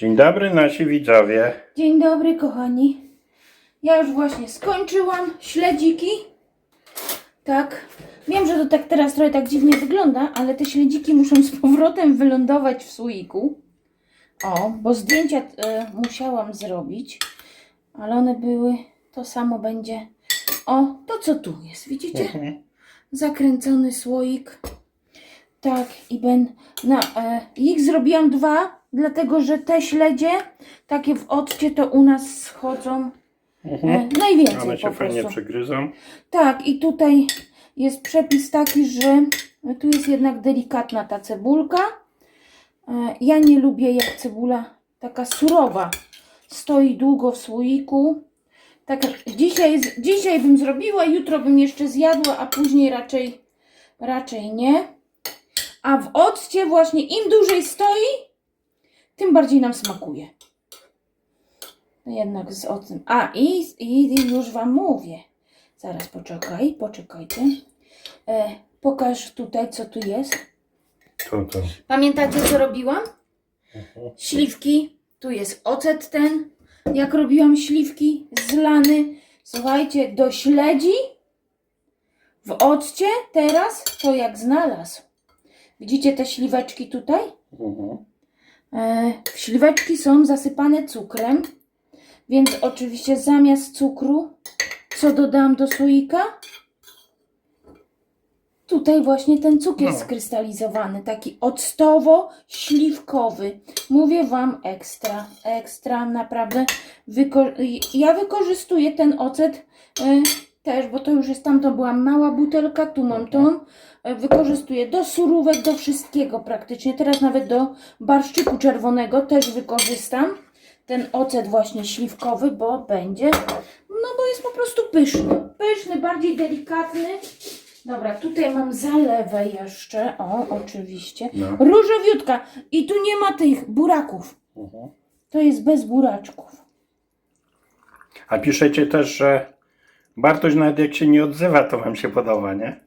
Dzień dobry nasi widzowie. Dzień dobry, kochani. Ja już właśnie skończyłam śledziki. Tak. Wiem, że to tak teraz trochę tak dziwnie wygląda, ale te śledziki muszą z powrotem wylądować w słoiku. O, bo zdjęcia e, musiałam zrobić, ale one były, to samo będzie. O, to co tu jest, widzicie? Zakręcony słoik. Tak, i ben, na, e, ich zrobiłam dwa, dlatego że te śledzie, takie w odcie, to u nas schodzą e, najwięcej One się po fajnie prostu. przygryzą. Tak, i tutaj jest przepis taki, że tu jest jednak delikatna ta cebulka. E, Ja nie lubię jak cebula taka surowa stoi długo w słoiku. Tak, dzisiaj, z- dzisiaj bym zrobiła, jutro bym jeszcze zjadła, a później raczej, raczej nie. A w occie właśnie im dłużej stoi, tym bardziej nam smakuje. No Jednak z octem. A i, i, i już Wam mówię. Zaraz poczekaj, poczekajcie. E, pokaż tutaj, co tu jest. To, to. Pamiętacie, co robiłam? Śliwki. Tu jest ocet ten. Jak robiłam śliwki zlany. Słuchajcie, do śledzi w occie teraz to jak znalazł. Widzicie te śliweczki tutaj? Mhm. E, śliweczki są zasypane cukrem, więc oczywiście zamiast cukru, co dodałam do słoika? Tutaj właśnie ten cukier No. skrystalizowany, taki octowo-śliwkowy. Mówię Wam ekstra, ekstra, naprawdę. Wyko- ja wykorzystuję ten ocet e, też, bo to już jest tam, to była mała butelka, tu mam tą. E, Wykorzystuję do surówek, do wszystkiego praktycznie. Teraz nawet do barszczyku czerwonego też wykorzystam ten ocet właśnie śliwkowy, bo będzie, no bo jest po prostu pyszny. Pyszny, bardziej delikatny. Dobra, tutaj mam zalewę jeszcze, o, oczywiście. No. Różowiutka i tu nie ma tych buraków. Mhm. To jest bez buraczków. A piszecie też, że Bartoś nawet jak się nie odzywa, to wam się podoba, nie?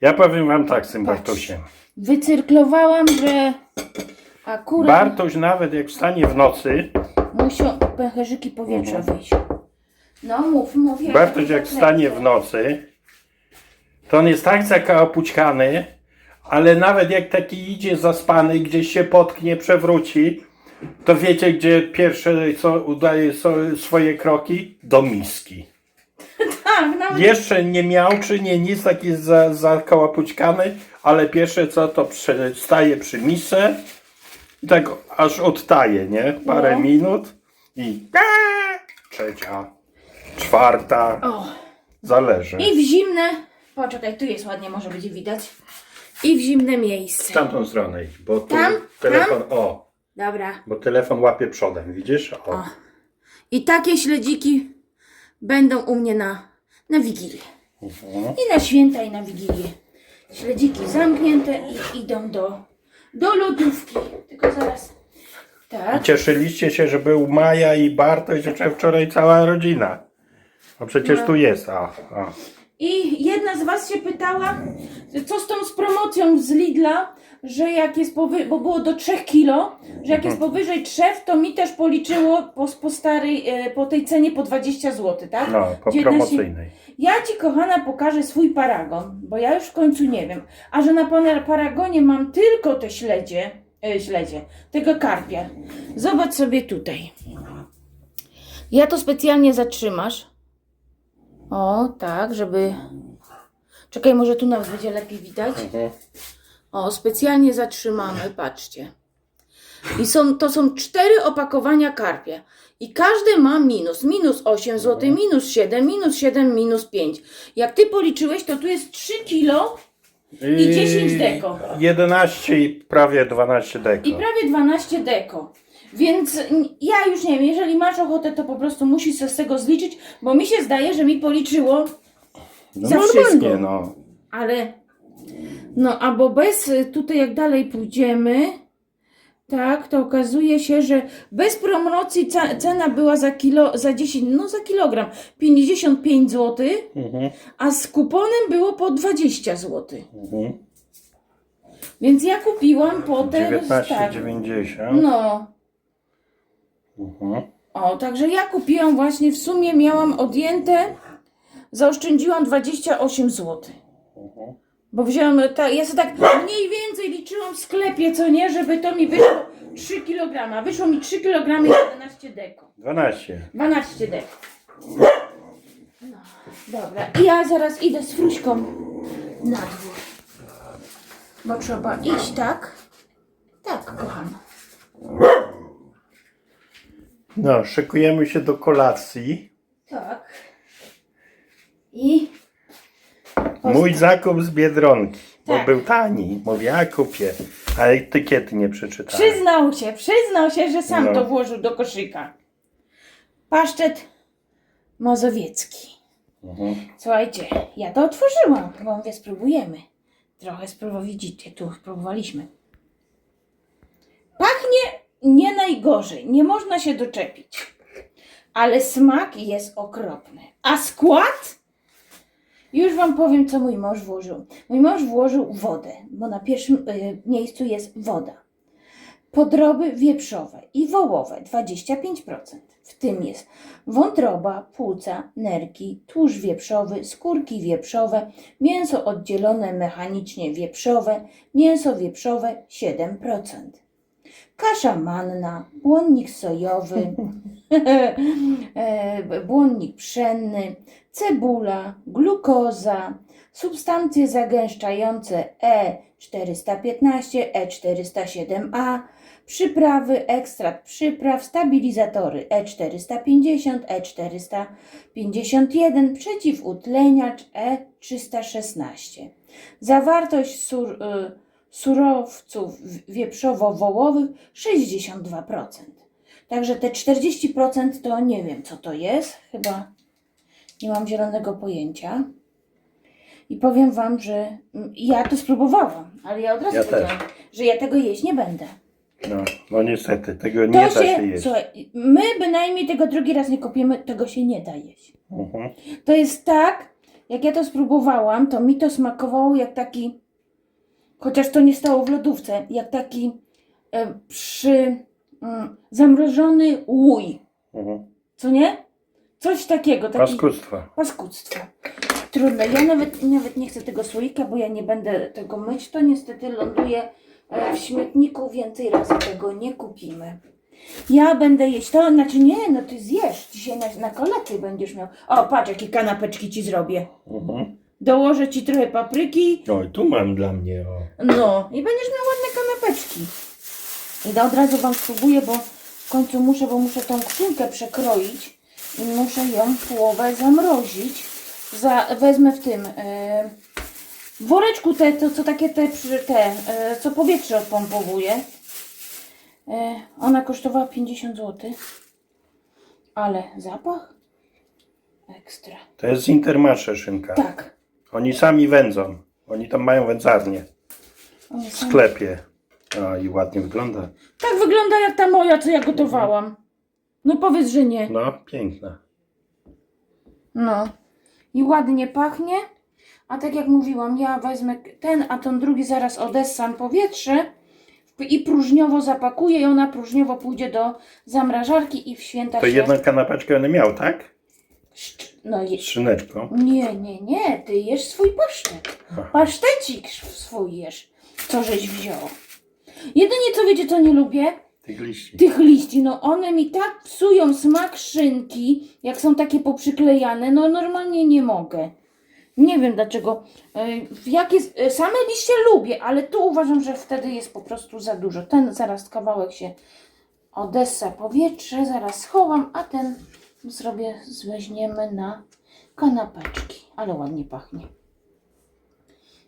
Ja powiem wam tak z tym Patrz. Bartosiem. Wycyrklowałam, że akurat Bartoś nawet jak wstanie w nocy, muszą pęcherzyki powietrza wyjść. No mów, mów. ja Bartoś jak wstanie w nocy, to on jest tak zakapućkany, ale nawet jak taki idzie zaspany, gdzieś się potknie, przewróci, to wiecie, gdzie pierwsze co udaje so, swoje kroki? Do miski. Tak, nawet Jeszcze nie miał, czy nie nic, taki jest za, zakałapućkany, ale pierwsze co, to przy, staje przy misce i tak aż odtaje, nie? Parę No. minut i trzecia, czwarta, O. zależy. I w zimne. Poczekaj, tu jest ładnie, może będzie widać. I w zimne W miejsce. tamtą stronę idź, bo tu Tam? telefon, o, Dobra. bo telefon łapie przodem, widzisz? O. O. I takie śledziki będą u mnie na, na Wigilię. I na święta, i na Wigilię. Śledziki zamknięte i idą do, do lodówki. Tylko zaraz. I Tak. cieszyliście się, że był Maja i Bartoś, że wczoraj cała rodzina. No przecież No. tu jest, a, a. I jedna z Was się pytała, co z tą z promocją z Lidla, że jak jest powyżej, bo było do 3 kilo, że jak jest powyżej 3, to mi też policzyło po, po starej, e, po tej cenie po 20 zł, tak? No, po 19 promocyjnej. Ja Ci, kochana, pokażę swój paragon, bo ja już w końcu nie wiem. A że na paragonie mam tylko te śledzie, e, śledzie, tego karpia. Zobacz sobie tutaj. Ja to specjalnie zatrzymasz. O, tak, żeby... Czekaj, może tu nawet będzie lepiej widać. Mhm. O, specjalnie zatrzymamy, patrzcie. I są, to są cztery opakowania karpia. I każde ma minus. Minus 8 zł, minus 7, minus 7, minus 5. Jak ty policzyłeś, to tu jest 3 kilo I 10 deko. 11 i prawie 12 deko. i prawie 12 deko. Więc ja już nie wiem, jeżeli masz ochotę, to po prostu musisz sobie z tego zliczyć, bo mi się zdaje, że mi policzyło, no za wszystko. no. ale no, albo bez, y, tutaj jak dalej pójdziemy, tak, to okazuje się, że bez promocji cena była za kilo, za 10, no za kilogram 55 zł, Mhm. a z kuponem było po 20 zł. Mhm. Więc ja kupiłam potem, tak, 19,90. no, Mhm. O, także ja kupiłam właśnie, w sumie miałam odjęte, zaoszczędziłam 28 zł. Mhm. Bo wziąłem, ta, ja sobie tak mniej więcej liczyłam w sklepie, co nie, żeby to mi wyszło 3 kg. Wyszło mi 3 kg i 11 deko. 12. 12 deko. No, dobra. I ja zaraz idę z Fruśką na dwór. Bo trzeba iść, tak? Tak, kochana. No, szykujemy się do kolacji. Tak. I... Mój zakup z Biedronki, bo Tak. był tani. Mówię, ja kupię, a etykiety nie przeczytałem. Przyznał się, przyznał się, że sam No. to włożył do koszyka. Paszczet mazowiecki. Mhm. Słuchajcie, ja to otworzyłam, bo mówię, spróbujemy. Trochę spróbować, widzicie, tu próbowaliśmy. Pachnie nie najgorzej, nie można się doczepić. Ale smak jest okropny. A skład? Już wam powiem, co mój mąż włożył. Mój mąż włożył wodę, bo na pierwszym y, miejscu jest woda. Podroby wieprzowe i wołowe 25%. W tym jest wątroba, płuca, nerki, tłuszcz wieprzowy, skórki wieprzowe, mięso oddzielone mechanicznie wieprzowe, mięso wieprzowe 7%. Kasza manna, błonnik sojowy, e, błonnik pszenny, cebula, glukoza, substancje zagęszczające E E415, E407A, przyprawy, ekstrakt przypraw, stabilizatory E E450, E451, przeciwutleniacz E316. Zawartość sur, y, surowców wieprzowo-wołowych 62%. Także te 40% to nie wiem co to jest, chyba nie mam zielonego pojęcia. I powiem Wam, że ja to spróbowałam, ale ja od razu Ja powiedziałam, że ja tego jeść nie będę. No, no niestety, tego To nie da się, się jeść. słuchaj, my bynajmniej tego drugi raz nie kupimy, tego się nie da jeść. Mhm. To jest tak, jak ja to spróbowałam, to mi to smakowało jak taki, chociaż to nie stało w lodówce, jak taki e, przy mm, zamrożony łój, Mhm. co nie? Coś takiego, taki Paskudztwo. paskudztwo. Trudno, ja nawet, nawet nie chcę tego słoika, bo ja nie będę tego myć, to niestety ląduje e, w śmietniku, więcej razy tego nie kupimy. Ja będę jeść to, znaczy nie, no ty zjesz, dzisiaj na, na kolację będziesz miał. O, patrz, jakie kanapeczki ci zrobię. Mhm. Dołożę ci trochę papryki, Oj, tu mam dla mnie, o. no i będziesz miał ładne kanapeczki. I da od razu wam spróbuję, bo w końcu muszę, bo muszę tą skrzynkę przekroić i muszę ją połowę zamrozić. Za, wezmę w tym w woreczku te, to co takie te, te e, co powietrze odpompowuje. E, ona kosztowała 50 zł. Ale zapach? Ekstra. To jest z Intermarché szynka. Tak. Oni sami wędzą. Oni tam mają wędzarnię w są- sklepie. A i ładnie wygląda. Tak wygląda jak ta moja, co ja gotowałam. No powiedz, że nie. No, piękna. No. I ładnie pachnie. A tak jak mówiłam, ja wezmę ten, a ten drugi zaraz odessam powietrze i próżniowo zapakuję i ona próżniowo pójdzie do zamrażarki i w święta To się... jedną kanapeczkę będę miał, tak? Szcz- No je... Z szyneczką. Nie, nie, nie, ty jesz swój pasztet. Aha. Pasztecik swój jesz, co żeś wziął. Jedynie co wiecie, co nie lubię? Tych liści. tych liści, no one mi tak psują smak szynki, jak są takie poprzyklejane, no normalnie nie mogę. Nie wiem dlaczego. E, Jakie, same liście lubię, ale tu uważam, że wtedy jest po prostu za dużo. Ten zaraz kawałek się odessa powietrze, zaraz schowam, a ten zrobię, weźmiemy na kanapeczki. Ale ładnie pachnie.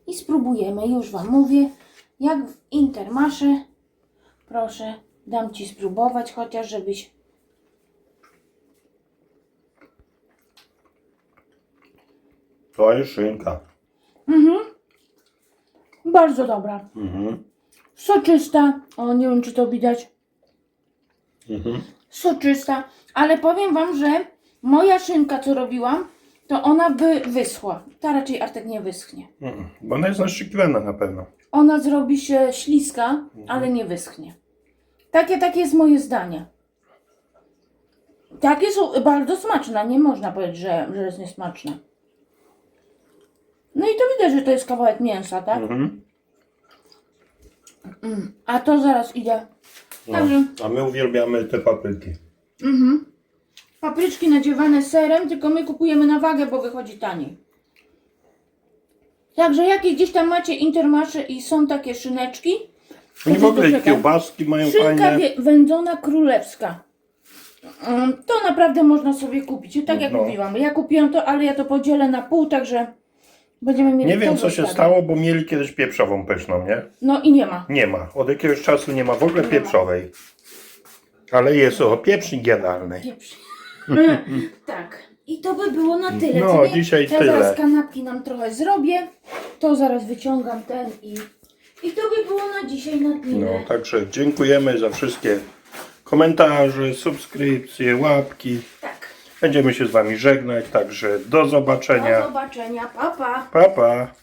I spróbujemy, już Wam mówię, jak w Intermasze. Proszę, dam Ci spróbować, chociaż żebyś... To jest szynka. Mhm. Bardzo dobra. Mhm. Soczysta. O, nie wiem, czy to widać. Mhm. Soczysta. Ale powiem Wam, że moja szynka, co robiłam, to ona by wyschła. Ta raczej Artek nie wyschnie. Mhm. Bo ona jest naszczykiwana na pewno. Ona zrobi się śliska, ale nie wyschnie. Takie, takie jest moje zdanie. Takie są bardzo smaczne. Nie można powiedzieć, że, że jest niesmaczne. No i to widać, że to jest kawałek mięsa, tak? Mhm. A to zaraz idzie. No. Także A my uwielbiamy te papryki. mhm. Papryczki nadziewane serem, tylko my kupujemy na wagę, bo wychodzi taniej. Także jakie gdzieś tam macie intermasze i są takie szyneczki. Oni w ogóle kiełbaski mają Szynka fajne. wie- wędzona królewska. Mm, To naprawdę można sobie kupić. Tak jak No. mówiłam. Ja kupiłam to, ale ja to podzielę na pół, także będziemy mieli Nie wiem to co się stało, bo mieli kiedyś pieprzową pyszną, nie? No i nie ma. Nie ma. Od jakiegoś czasu nie ma w ogóle pieprzowej. Ale jest o pieprznik jadalny. Pieprz. tak. I to by było na tyle. No, co nie? dzisiaj ja tyle. zaraz kanapki nam trochę zrobię. To zaraz wyciągam ten i... I to by było na dzisiaj na tyle. No, także dziękujemy za wszystkie komentarze, subskrypcje, łapki. Tak. Będziemy się z Wami żegnać, także do Do zobaczenia. zobaczenia. Pa, pa. Pa, pa.